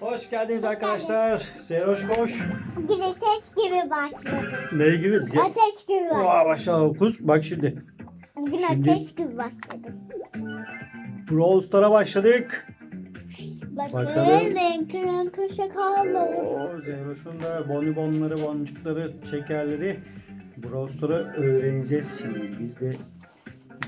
Hoş geldiniz arkadaşlar. Zeroş koş. Yine ateş gibi başladım. Ne gibi? Ateş gibi başladım. Aa, başla kus. Bak şimdi. Bugün Şimdi- ateş gibi başladım. Brawl Star'a başladık. Bakın Bakalım. renkli renkli şekerler. Oo, Zeroş'un da bonibonları, boncukları, şekerleri Brawl Star'ı öğreneceğiz şimdi. Biz de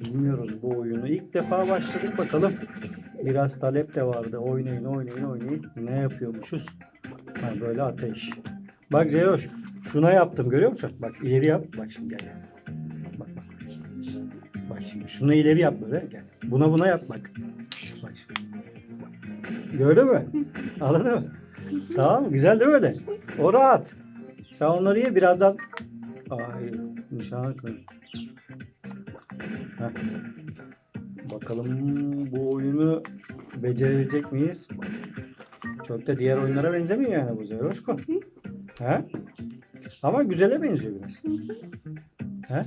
bilmiyoruz bu oyunu. İlk defa başladık bakalım. Biraz talep de vardı. Oynayın, oynayın, oynayın. Ne yapıyormuşuz? Ha, böyle ateş. Bak Zeroş, şuna yaptım görüyor musun? Bak ileri yap. Bak şimdi gel. Bak bak. Bak şimdi şunu ileri yap böyle. Gel. Buna buna yap bak. Bak şimdi. Gördün mü? Anladın mı? Tamam güzel değil mi öyle? O rahat. Sen onları ye birazdan. Ay nişan. Heh. Bakalım bu oyunu becerebilecek miyiz? Çok da diğer oyunlara benzemiyor yani bu Zeroşko. He? Ama güzele benziyor biraz. He?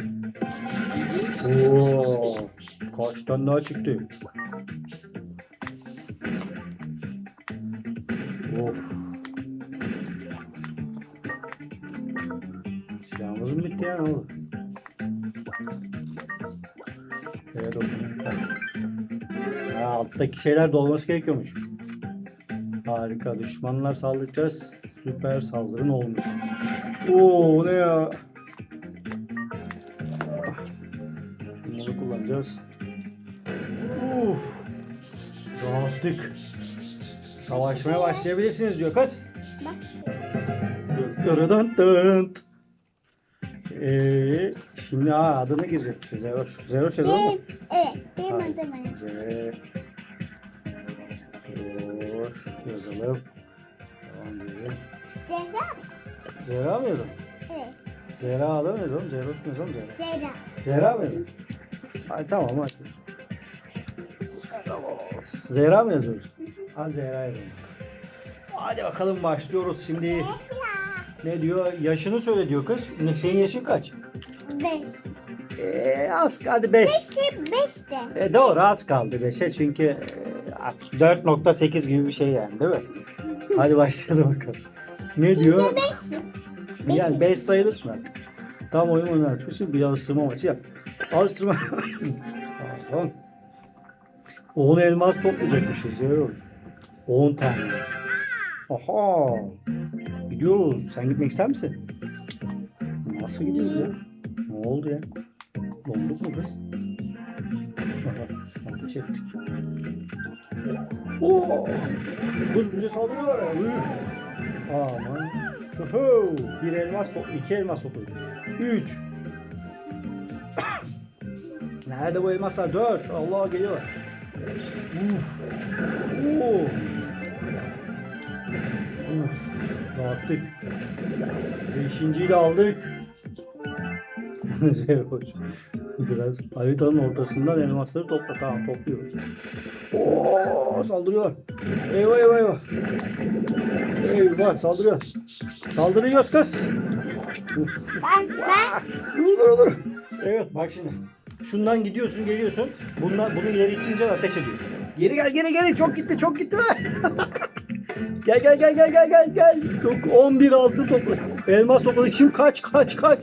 Oo, kaç tane daha çıktı? Of. Silahımız mı bitti ya ne oldu? Dokunuyor. Ya alttaki şeyler dolması gerekiyormuş. Harika. Düşmanlar saldırınca süper saldırın olmuş. Oo ne ya? Şunları kullanacağız. Uf. Rahattık. Savaşmaya başlayabilirsiniz diyor kız. Dırıdın dınt. Ee, şimdi aa, adını girecekmişiz. Zeroş. Zeroş yazalım mı? Benim, evet benim Hayır. adım? Zeroş yazalım. Tamam diyelim. Zehra. Zehra mı yazalım? Evet. Zehra adı mı yazalım? Zeroş mu yazalım? Zehra. Zehra. Zehra mı yazalım? Ay tamam hadi. Tamam. Zehra mı yazıyoruz? Hadi Zehra yazalım. Hadi bakalım başlıyoruz şimdi. Ne diyor? Yaşını söyle diyor kız. Ne senin yaşın kaç? Beş. Ee, az hadi 5. Beşte beşte. E, doğru az kaldı 5'e çünkü e, 4.8 gibi bir şey yani değil mi? Hadi başlayalım bakalım. Ne diyor? Beş. Yani 5 sayılırsın artık. Tam oyun oynatmışsın bir alıştırma maçı yap. Alıştırma. Pardon. 10 elmas toplayacakmışız ya. 10 tane. Aha. Gidiyoruz. Sen gitmek ister misin? Nasıl gidiyoruz ya? Ne oldu ya? Donduk mu kız? Aha, ateş ettik. Oo! Kız bize saldırıyorlar. Aman. Oho! Bir elmas top, iki elmas topu. Üç. Nerede bu elmaslar? Dört. Allah geliyor. Uf. Rahattık. Beşinciyi de aldık. Zeroş. Biraz haritanın ortasından elmasları topla. Tamam topluyoruz. Oo, saldırıyor. Eyvah eyvah eyvah. Eyvah saldırıyor. Saldırıyoruz kız. Ben, ben. Dur dur. Evet bak şimdi. Şundan gidiyorsun geliyorsun. Bundan, bunu ileri ateş ediyor. Geri gel geri geri çok gitti çok gitti. gel gel gel gel gel gel gel. Dok- 11 altın topla. Elmas topladık. Şimdi kaç kaç kaç.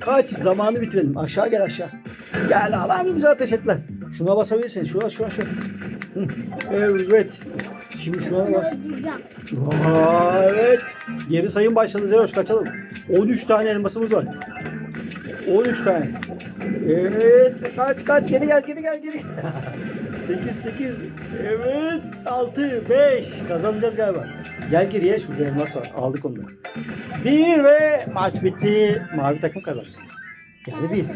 Kaç zamanı bitirelim. Aşağı gel aşağı. Gel alan bize ateş ettiler. Şuna basabilirsin. Şuna şuna şuna. Evet. Şimdi şuna bas. Evet. Geri sayım başladı Zeroş kaçalım. 13 tane elmasımız var. 13 tane. Evet. Kaç kaç geri gel geri gel geri. 8 8. Evet. 6 5. Kazanacağız galiba. Gel geriye şurada elmas var. Aldık onu da. 1 ve maç bitti. Mavi takım kazandı. Yani biz.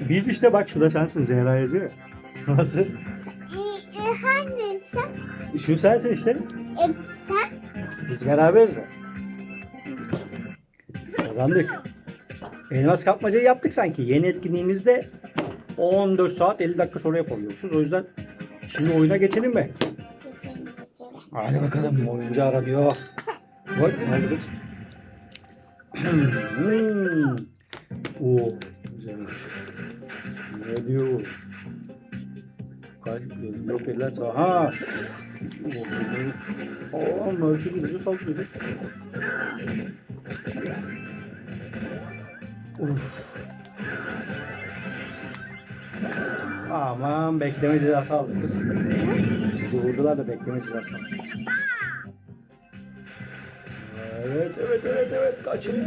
Biz işte bak şurada sensin Zehra yazıyor. ya. Nasıl? E, hangi sen? Şu sensin işte. E, sen? Biz beraberiz. Kazandık. Elmas kapmacayı yaptık sanki. Yeni etkinliğimizde 14 saat 50 dakika sonra yapabiliyormuşuz. O yüzden şimdi oyuna geçelim mi? Hadi bakalım oyuncu aranıyor. Bak oldu kız? Hmm. Oo, güzelmiş. Ne diyor? Yok eller. Aa, merkezi bize saldırıyor. Uf. Aman bekleme cezası aldık kız. Bizi vurdular da bekleme cezası aldık. Evet, evet, evet, evet. Kaçın.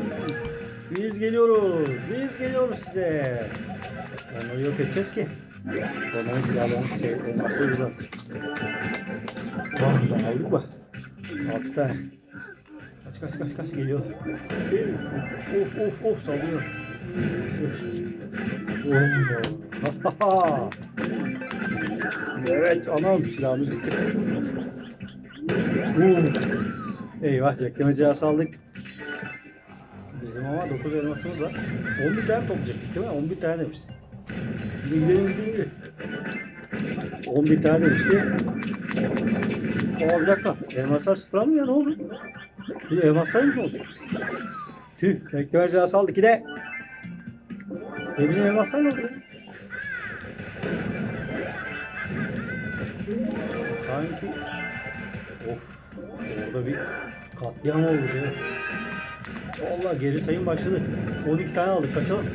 Biz geliyoruz. Biz geliyoruz size. Onları yok edeceğiz ki. Onların silahlarını şey, elmasları aldık. Vah, da aldık mı? Altı tane. Kaç kaç kaç kaç geliyor. Of of of of sallıyor. Evet anam silahımız bitti. Eyvah bekleme cihazı aldık. Bizim ama 9 elmasımız var. 11 tane toplayacaktık değil mi? 11 tane demiştik. Gidelim gidelim gidelim. 11 tane demişti. Aa bir dakika. Elmaslar sıfırlanmıyor ne oldu? Bir elmaslar mı oldu? Tüh bekleme cihazı aldık yine. E bizim elmaslar ne oldu? Sanki Of orada bir katliam oldu ya. Vallahi geri sayım başladı. 12 tane aldık kaçalım.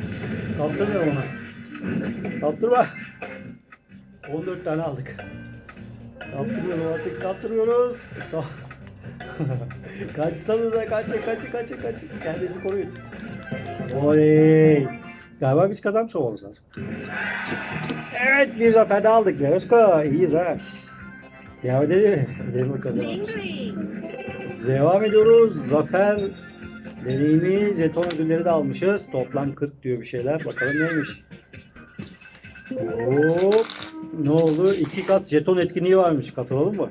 Kaptırmayalım ona. Kaptırma. 14 tane aldık. Kaptırmıyorum artık kaptırmıyoruz. Sağ. Kaçsanıza kaçın kaçın kaçın kaçın. Kendinizi koruyun. Oley. Galiba biz kazanmış olmamız lazım. Evet bir zafer daha aldık Zerosko. İyiyiz ha. Devam edelim. Edelim bakalım. Devam ediyoruz. Zafer deneyimi jeton ödülleri de almışız. Toplam 40 diyor bir şeyler. Bakalım neymiş. Hop. Ne oldu? İki kat jeton etkinliği varmış. Katılalım mı?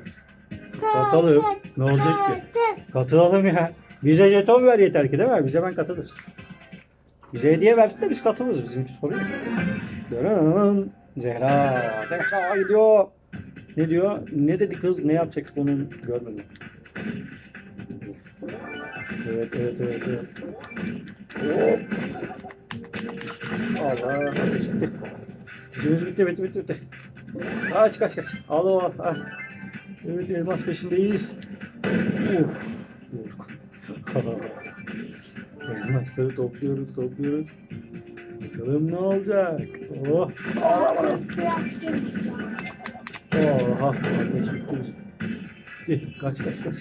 Katalım. Ne olacak ki? Katılalım ya. Bize jeton ver yeter ki değil mi? Biz hemen katılırız. Bize hediye versin de biz katılırız. Bizim için sorun yok. Dırın. Zehra. Zehra gidiyor. Ne diyor? Ne dedi kız? Ne yapacak onu görmedim. Evet evet evet evet. Hop. Allah. Gücümüz bitti bitti bitti bitti. Kaç kaç kaç. Al o al. Evet elmas peşindeyiz. Uf. Uf. Elmasları topluyoruz topluyoruz. Bakalım ne olacak. Oh. Oha. Ateş bitti. Bitti. Kaç kaç kaç.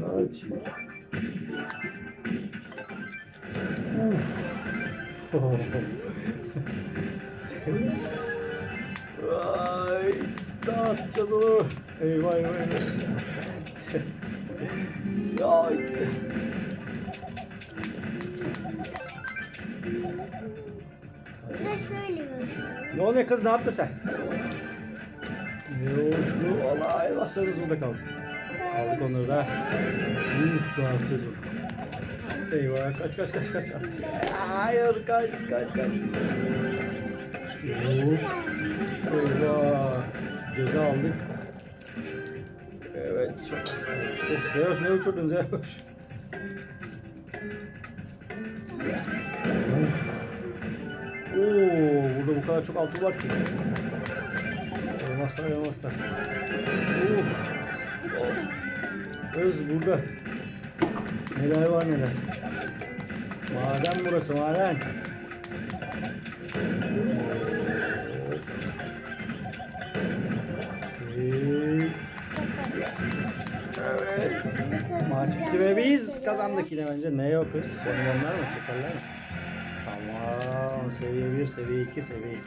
Kaç. Uf. Oh. Vay. Dağıtacağız onu. Eyvah eyvah eyvah. Oluyor kız ne yaptın sen? Oldu? Allah elmaslarınız burada kaldı. Aldık onları da. Uf dağıtacağız onu. Eyvah kaç kaç kaç kaç. Hayır kaç kaç kaç. Hop. Eyvah. Ceza aldık. Evet. Zeyoş ne uçurdun Zeyoş? Oo, burada bu kadar çok altın var ki. Elmaslar elmaslar. Uf. Kız burada. Neler var neler. Maden burası maden. Evet. Maç bitti ve biz kazandık yine bence. Ne yok kız? Bonibonlar mı? Şekerler mi? Tamam. Seviye 1, seviye 2, seviye 2.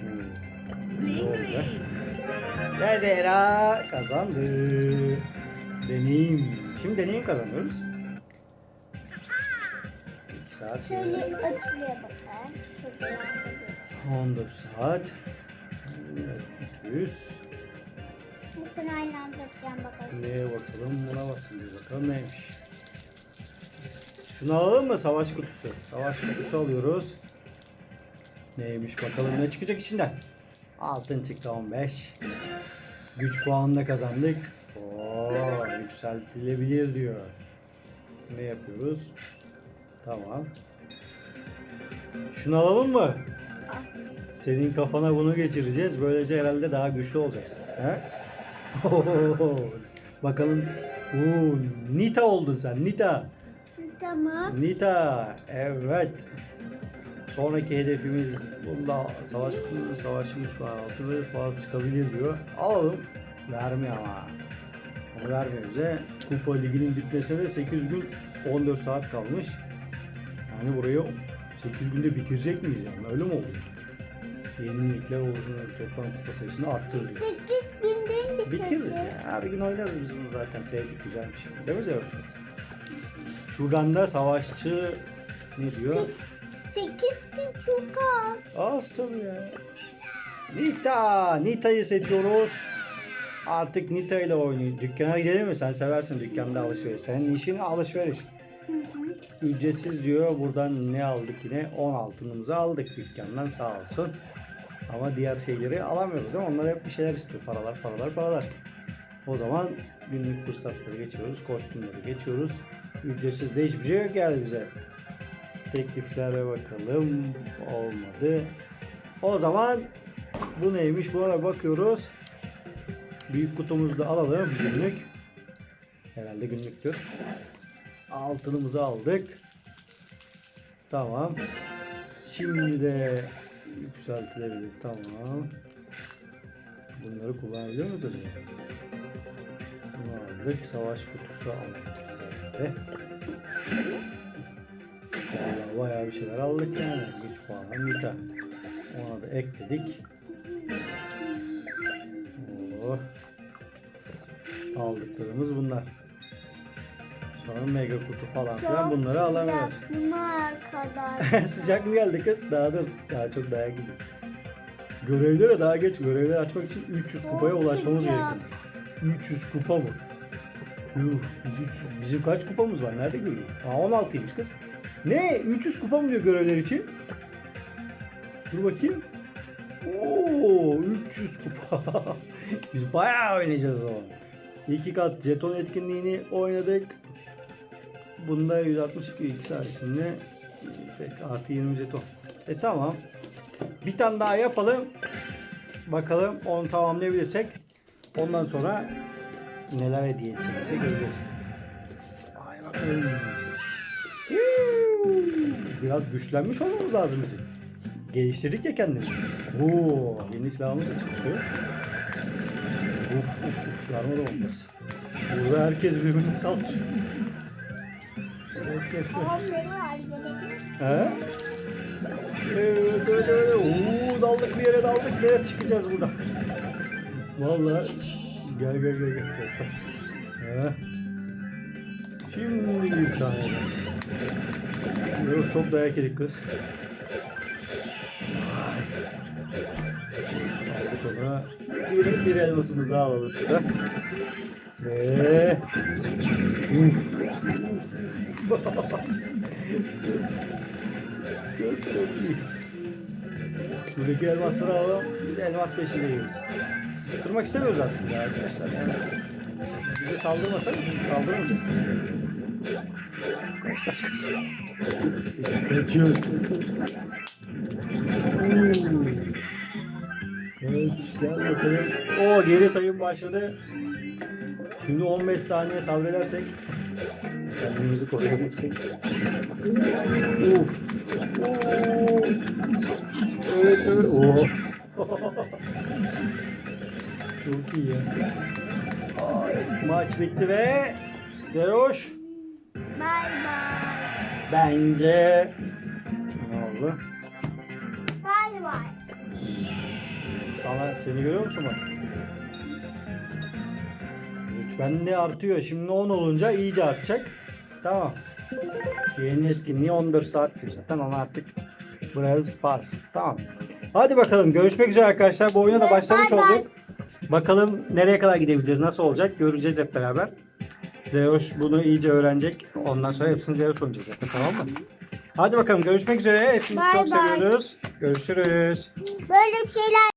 Hmm. Ne oldu? Ve Zehra kazandı. Deneyim. Şimdi deneyim kazanıyoruz. 2 saat Şöyle. Şuradan 14 saat. 200. Bütün aynı anda bakalım. Neye basalım? Buna basalım. Bakalım neymiş. Şunu alalım mı? Savaş kutusu. Savaş kutusu alıyoruz. Neymiş bakalım ne çıkacak içinden. Altın çıktı 15. Güç puanını kazandık. Oo, yükseltilebilir diyor. Ne yapıyoruz? Tamam. Şunu alalım mı? Senin kafana bunu geçireceğiz. Böylece herhalde daha güçlü olacaksın. He? Bakalım. Oo, Nita oldun sen. Nita. Tamam. Nita. Evet. Sonraki hedefimiz bunda savaş savaşçı güç var. Altı ve fazla çıkabilir diyor. Alalım. Vermiyor ama. Ama vermiyor bize. Kupa liginin bitmesine 8 gün 14 saat kalmış. Yani burayı 8 günde bitirecek miyiz yani? Öyle mi oluyor? Yenilikler olsun toplam kupa sayısını arttır diyor. 8 günde mi Bitiririz bitirdi? ya. Her gün oynarız biz bunu zaten. Sevdik güzel bir şey. Değil mi Zeus? Şuradan da savaşçı ne diyor? 8 gün çok az. Az tabii ya. Nita! Nita'yı seçiyoruz. Artık Nita ile oynuyor. Dükkana gidelim mi? Sen seversin dükkanda alışveriş. Senin işin alışveriş. Hı hı. Ücretsiz diyor. Buradan ne aldık yine? 10 altınımızı aldık dükkandan sağ olsun. Ama diğer şeyleri alamıyoruz değil mi? Onlar hep bir şeyler istiyor. Paralar, paralar, paralar. O zaman günlük fırsatları geçiyoruz. Kostümleri geçiyoruz. Ücretsiz de hiçbir şey yok geldi bize. Tekliflere bakalım. Olmadı. O zaman bu neymiş? Buna bakıyoruz. Büyük kutumuzu da alalım günlük. Herhalde günlüktür. Altınımızı aldık. Tamam. Şimdi de yükseltilebilir. Tamam. Bunları kullanabiliyor muyuz? Bunu aldık. Savaş kutusu aldık. Güzel. Vallahi bayağı bir şeyler aldık yani. Güç puanı Nika. Ona da ekledik. Oh. Aldıklarımız bunlar. Sonra mega kutu falan filan bunları alamıyoruz. sıcak kadar. Sıcak mı geldi kız? Daha dur. Daha çok dayak gideceğiz. Görevlere daha geç. Görevleri açmak için 300 kupaya ulaşmamız gerekiyormuş. 300 kupa mı? Yuh, biz 300 Bizim kaç kupamız var? Nerede görüyoruz? Aa 16'ymış kız. Ne? 300 kupa mı diyor görevler için? Dur bakayım. Oo 300 kupa. Biz bayağı oynayacağız o. İki kat jeton etkinliğini oynadık. Bunda 162 2 sayesinde tek artı 20 jeton. E tamam. Bir tane daha yapalım. Bakalım onu tamamlayabilirsek ondan sonra neler hediye edeceğimize göreceğiz. Ay. Yuuu. Biraz güçlenmiş olmamız lazım bizim. Geliştirdik ya kendimizi. Oo, yeni silahımız da çıkmış. görüyor musun? Uf uf uf. Darma da olmaz. Burada herkes birbirini saldırıyor. Evet, evet, evet. Evet öyle öyle. Oo, daldık bir yere daldık. Nereye çıkacağız buradan? Vallahi gel gel gel gel. gel. He. Şimdi tane daha. Yok çok dayak yedik kız. Aldık ona. Bir, bir elmasımızı alalım şurada. Ve Uf. Çok çok iyi. Şuradaki elmasları alalım. De elmas peşindeyiz. Kırmak istemiyoruz aslında arkadaşlar. Yani bize saldırmasanız biz saldırmayacağız. Kaç kaç kaç. Kaçıyoruz. Evet gel bakalım. Oo geri sayım başladı. Şimdi 15 saniye sabredersek kendimizi koruyabilirsek. Uf. Evet evet. Oo. Çok iyi ya. Ay, maç bitti ve Zeroş Bay bay. bence ne oldu? Bay bay. Sana seni görüyor musun bak? Rütben de artıyor. Şimdi 10 olunca iyice artacak. Tamam. Yeni etkinliği 14 saat zaten ama artık Brawl Pass. Tamam. Hadi bakalım görüşmek üzere arkadaşlar. Bu oyuna da başlamış Bye bye. olduk. Bakalım nereye kadar gidebileceğiz, nasıl olacak göreceğiz hep beraber. Zeus bunu iyice öğrenecek. Ondan sonra hepsini Zeus oynayacağız zaten tamam mı? Hadi bakalım görüşmek üzere. Hepinizi Bye çok bye. seviyoruz. Görüşürüz. Böyle bir şeyler